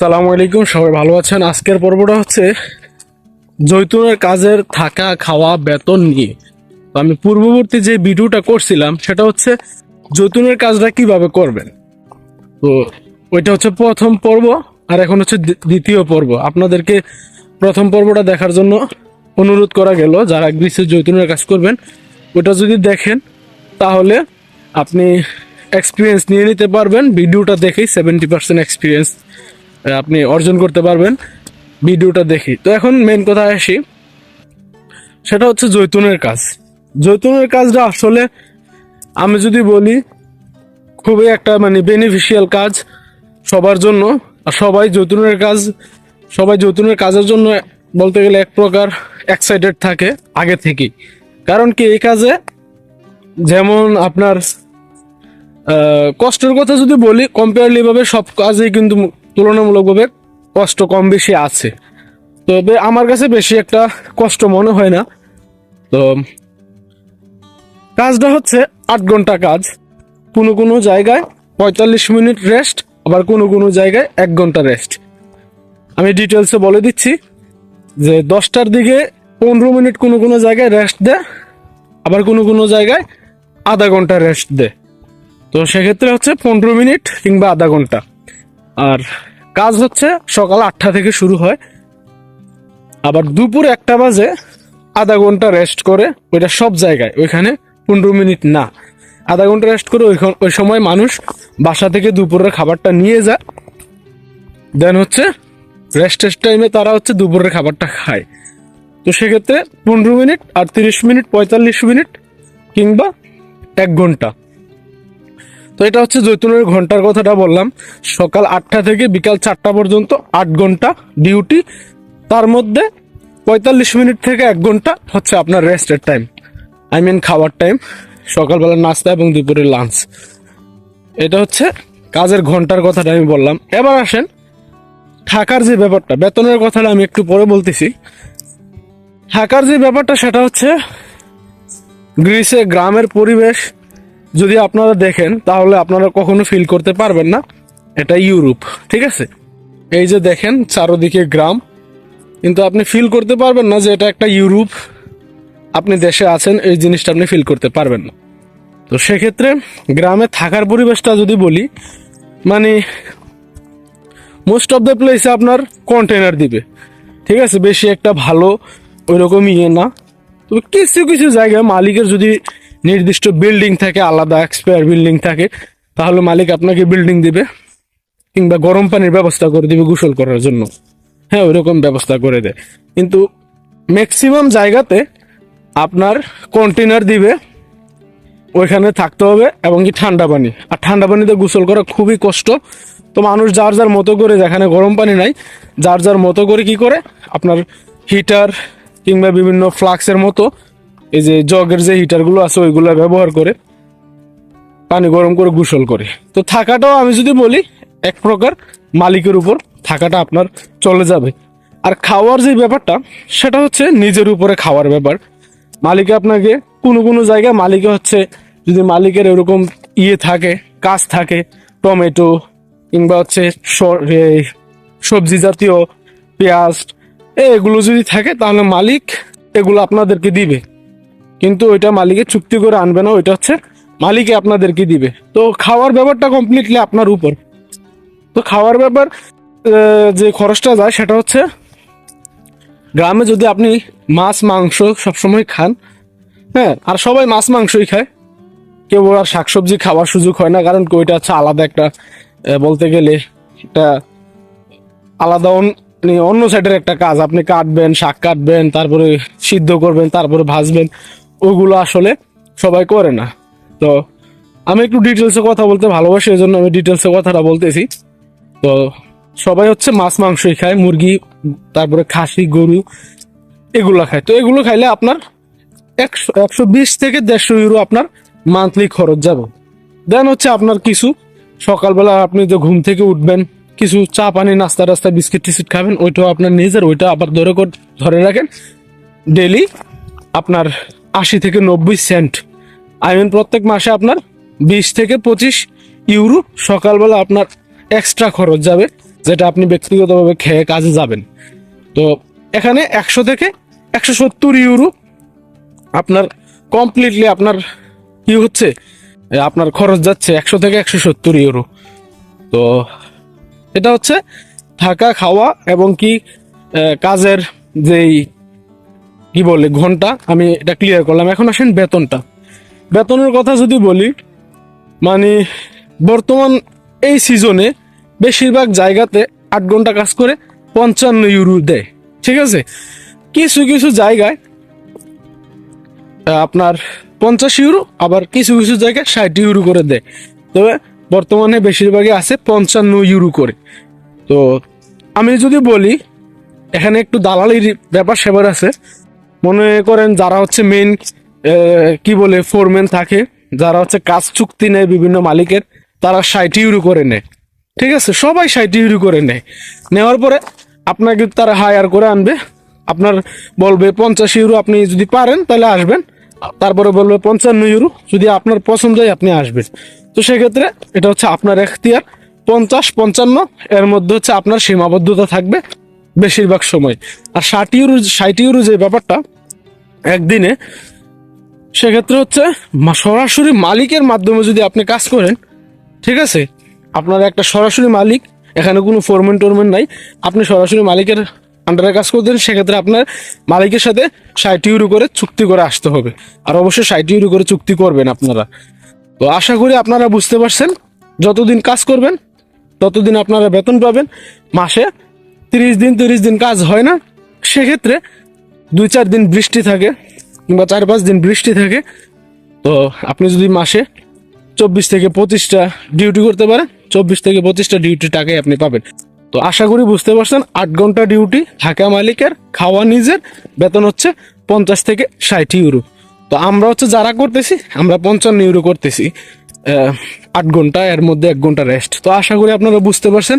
সালামু আলাইকুম, সবাই ভালো আছেন? আজকের পর্বটা হচ্ছে জৈতুনের কাজের থাকা, খাওয়া, বেতন নিয়ে। তো আমি পূর্ববর্তী যে ভিডিওটা করছিলাম, সেটা হচ্ছে জৈতুনের কাজটা কীভাবে করবেন? তো ওইটা হচ্ছে প্রথম পর্ব, আর এখন হচ্ছে দ্বি- দ্বিতীয় পর্ব। আপনাদেরকে প্রথম পর্বটা দেখার জন্য অনুরোধ করা গেল, যারা গ্রীষ্মের জৈতুনের কাজ করবেন, ওটা যদি দেখেন, তাহলে আপনি এক্সপিরিয়েন্স নিয়ে নিতে পারবেন। ভিডিওটা দেখেই সেভেন্টি পার্সেন্ট এক্সপিরিয়েন্স আপনি অর্জন করতে পারবেন ভিডিওটা দেখি। তো এখন মেন কথা আসি। সেটা হচ্ছে জৈতুনের কাজ। জৈতুনের কাজটা আসলে আমি যদি বলি, খুবই একটা মানে বেনিফিশিয়াল কাজ সবার জন্য। আর সবাই জৈতুনের কাজ, সবাই জৈতুনের কাজের জন্য বলতে গেলে এক প্রকার এক্সাইটেড থাকে আগে থেকেই। কারণ কি, এই কাজে যেমন আপনার কষ্টের কথা যদি বলি কম্পেয়ারলি ভাবে সব কাজেই কিন্তু তুলনামূলকভাবে কষ্ট কম বেশি আছে। তবে আমার কাছে বেশি একটা কষ্ট মনে হয় না। তো, কাজটা হচ্ছে আট ঘণ্টা কাজ। কোনো কোনো জায়গায় পঁয়তাল্লিশ মিনিট রেস্ট, আবার কোনো কোনো জায়গায় এক ঘণ্টা রেস্ট। আমি ডিটেলসে বলে দিচ্ছি যে দশটার দিকে পনেরো মিনিট কোনো কোনো জায়গায় রেস্ট দেয়, আবার কোনো কোনো জায়গায় আধা ঘণ্টা রেস্ট দেয়। তো সেক্ষেত্রে হচ্ছে পনেরো মিনিট কিংবা আধা ঘণ্টা। আর কাজ হচ্ছে সকাল আটটা থেকে শুরু হয়। আবার দুপুর একটা বাজে, আধা ঘণ্টা রেস্ট করে ওইটা সব জায়গায়, ওইখানে পনেরো মিনিট না। আধা ঘণ্টা রেস্ট করে ওইখান ওই সময় মানুষ বাসা থেকে দুপুরের খাবারটা নিয়ে যায়। দেন হচ্ছে রেস্টের টাইমে তারা হচ্ছে দুপুরের খাবারটা খায়। তো সেক্ষেত্রে পনেরো মিনিট আর তিরিশ মিনিট, পঁয়তাল্লিশ মিনিট কিংবা এক ঘণ্টা। তো এটা হচ্ছে জৈতুনের ঘণ্টার কথাটা বললাম। সকাল আটটা থেকে বিকাল চারটা পর্যন্ত আট ঘণ্টা ডিউটি। তার মধ্যে পঁয়তাল্লিশ মিনিট থেকে এক ঘণ্টা হচ্ছে আপনার রেস্টের টাইম। আই মিন খাওয়ার টাইম, সকালবেলা নাস্তা এবং দুপুরের লাঞ্চ। এটা হচ্ছে কাজের ঘণ্টার কথাটা আমি বললাম। এবার আসেন থাকার যে ব্যাপারটা, বেতনের কথাটা আমি একটু পরে বলতেছি। থাকার যে ব্যাপারটা, সেটা হচ্ছে গ্রিসে গ্রামের পরিবেশ যদি আপনারা দেখেন, তাহলে আপনারা কখনো ফিল করতে পারবেন না। এটা ইউরোপ, ঠিক আছে? এই যে দেখেন, চারোদিকে গ্রাম। কিন্তু আপনি ফিল করতে পারবেন না যে এটা একটা ইউরোপ। আপনি দেশে আছেন, এই জিনিসটা আপনি ফিল করতে পারবেন না। তো সেক্ষেত্রে গ্রামে থাকার পরিবেশটা যদি বলি মানে মোস্ট অফ দ্য প্লেসে আপনার কন্টেনার দিবে। ঠিক আছে? বেশি একটা ভালো ওই ওইরকম ইয়ে না। তবে কিছু কিছু জায়গায় মালিকের যদি নির্দিষ্ট বিল্ডিং থাকে, আলাদা এক্সপায়ার বিল্ডিং থাকে, তাহলে মালিক আপনাকে বিল্ডিং দিবে কিংবা গরম পানির ব্যবস্থা করে দিবে গোসল করার জন্য। হ্যাঁ ওইরকম ব্যবস্থা করে দেয়। কিন্তু ম্যাক্সিমাম জায়গাতে আপনার কন্টেনার দিবে, ওইখানে থাকতে হবে এবং কি ঠান্ডা পানি। আর ঠান্ডা পানিতে গোসল করা খুবই কষ্ট। তো মানুষ যার যার মতো করে, যেখানে গরম পানি নাই, যার যার মতো করে কি করে? আপনার হিটার কিংবা বিভিন্ন ফ্লাক্সের মতো এই যে জগের যে হিটারগুলো আছে, ওইগুলো ব্যবহার করে পানি গরম করে গোসল করে। তো থাকাটাও আমি যদি বলি, এক প্রকার মালিকের উপর থাকাটা আপনার চলে যাবে। আর খাওয়ার যে ব্যাপারটা, সেটা হচ্ছে নিজের উপরে খাওয়ার ব্যাপার। মালিকে আপনাকে কোনো কোনো জায়গায় মালিকে হচ্ছে, যদি মালিকের এরকম ইয়ে থাকে, কাজ থাকে, টমেটো কিংবা হচ্ছে সবজি জাতীয় পেঁয়াজ, এগুলো যদি থাকে, তাহলে মালিক এগুলো আপনাদেরকে দিবে। কিন্তু ওইটা মালিকের চুক্তি করে আনবে না, ওইটা হচ্ছে মালিকে আপনাদেরকে দিবে। তো খাওয়ার ব্যাপারটা কমপ্লিটলি আপনার উপর। তো খাওয়ার ব্যাপার যে খরচটা যায়, সেটা হচ্ছে গ্রামে যদি আপনি মাছ, মাংস সবসময় খান হ্যাঁ আর সবাই মাছ, মাংসই খায়। কেউ আর শাকসবজি খাওয়ার সুযোগ হয় না, কারণ ওইটা হচ্ছে আলাদা একটা বলতে গেলে একটা আলাদা মানে অন্য সাইডের একটা কাজ। আপনি কাটবেন, শাক কাটবেন, তারপরে সিদ্ধ করবেন, তারপরে ভাজবেন। ওগুলো আসলে সবাই করে না। তো আমি একটু ডিটেলসে কথা বলতে ভালোবাসি এই জন্য আমি ডিটেলসে কথাটা বলতেছি। তো সবাই হচ্ছে মাছ, মাংসই খায়, মুরগি, তারপরে খাসি, গরু এগুলো খায়। তো এগুলো খাইলে আপনার একশো একশো বিশ থেকে দেড়শো ইউরো আপনার মান্থলি খরচ যাবে। দেন হচ্ছে আপনার কিছু, সকালবেলা আপনি যে ঘুম থেকে উঠবেন, কিছু চা, পানি, নাস্তা টাস্তা বিস্কিট, টিস্কিট খাবেন, ওইটাও আপনার নিজের, ওইটা আবার ধরে ধরে রাখেন ডেলি আপনার আশি থেকে নব্বই সেন্ট। আই মিন প্রত্যেক মাসে আপনার বিশ থেকে পঁচিশ ইউরো সকালবেলা আপনার এক্সট্রা খরচ যাবে, যেটা আপনি ব্যক্তিগতভাবে খেয়ে কাজে যাবেন। তো এখানে একশো থেকে একশো সত্তর ইউরো আপনার কমপ্লিটলি আপনার কি হচ্ছে? আপনার খরচ যাচ্ছে একশো থেকে একশো সত্তর ইউরো। তো এটা হচ্ছে থাকা, খাওয়া এবং কি কাজের যেই কি বলে, ঘণ্টা, আমি এটা ক্লিয়ার করলাম। এখন আসেন বেতনটা। বেতনের কথা যদি বলি মানে বর্তমান এই সিজনে বেশিরভাগ জায়গাতে আট ঘণ্টা কাজ করে পঞ্চান্ন ইউরো দেয়, ঠিক আছে? কিছু কিছু জায়গায় আপনার পঞ্চাশ ইউরো আবার কিছু কিছু জায়গায় ষাট ইউরো করে দেয়। তবে বর্তমানে বেশিরভাগই আছে পঞ্চান্ন ইউরো করে। তো আমি যদি বলি, এখানে একটু দালালির ব্যাপার সেবার আছে। মনে করেন যারা হচ্ছে মেইন কি বলে ফোরম্যান থাকে, যারা হচ্ছে কাজ চুক্তি নেয় বিভিন্ন মালিকের, তারা ষাট ইউরো করে নেয়। ঠিক আছে? সবাই ষাট ইউরো করে নেয়। নেওয়ার পরে আপনাকে তারা হায়ার করে আনবে। আপনার বলবে পঞ্চাশ ইউরো আপনি যদি পারেন, তাহলে আসবেন। তারপরে বলবে পঞ্চান্ন ইউরো, যদি আপনার পছন্দ হয় আপনি আসবেন। তো সেক্ষেত্রে এটা হচ্ছে আপনার এখতিয়ার। পঞ্চাশ, পঞ্চান্ন, এর মধ্যে হচ্ছে আপনার সীমাবদ্ধতা থাকবে। বেশিরভাগ সময়। আর ষাট ইউরো ষাট ইউরো যে ব্যাপারটা, একদিনে, সেক্ষেত্রে হচ্ছে সরাসরি মালিকের মাধ্যমে যদি আপনি কাজ করেন, ঠিক আছে? আপনার একটা সরাসরি মালিক, এখানে কোনো ফোরমেন টোরমেন নাই, আপনি সরাসরি মালিকের আন্ডারে কাজ করতেন সেক্ষেত্রে আপনার মালিকের সাথে ষাট ইউরো করে চুক্তি করে আসতে হবে। আর অবশ্যই ষাট ইউরো করে চুক্তি করবেন আপনারা। তো আশা করি আপনারা বুঝতে পারছেন, যতদিন কাজ করবেন, ততদিন আপনারা বেতন পাবেন, মাসে তিরিশ দিন তিরিশ দিন কাজ হয় না। সেক্ষেত্রে দুই, চার দিন বৃষ্টি থাকে কিংবা চার, পাঁচ দিন বৃষ্টি থাকে। তো আপনি যদি মাসে চব্বিশ থেকে পঁচিশটা ডিউটি করতে পারেন, চব্বিশ থেকে পঁচিশটা ডিউটি টাকাই আপনি পাবেন। তো আশা করি বুঝতে পারছেন, আট ঘণ্টা ডিউটি, থাকা মালিকের, খাওয়া নিজের, বেতন হচ্ছে পঞ্চাশ থেকে ষাট ইউরো। তো আমরা হচ্ছে যারা করতেছি, আমরা পঞ্চান্ন ইউরো করতেছি আট ঘণ্টা, এর মধ্যে এক ঘণ্টা রেস্ট তো আশা করি আপনারা বুঝতে পারছেন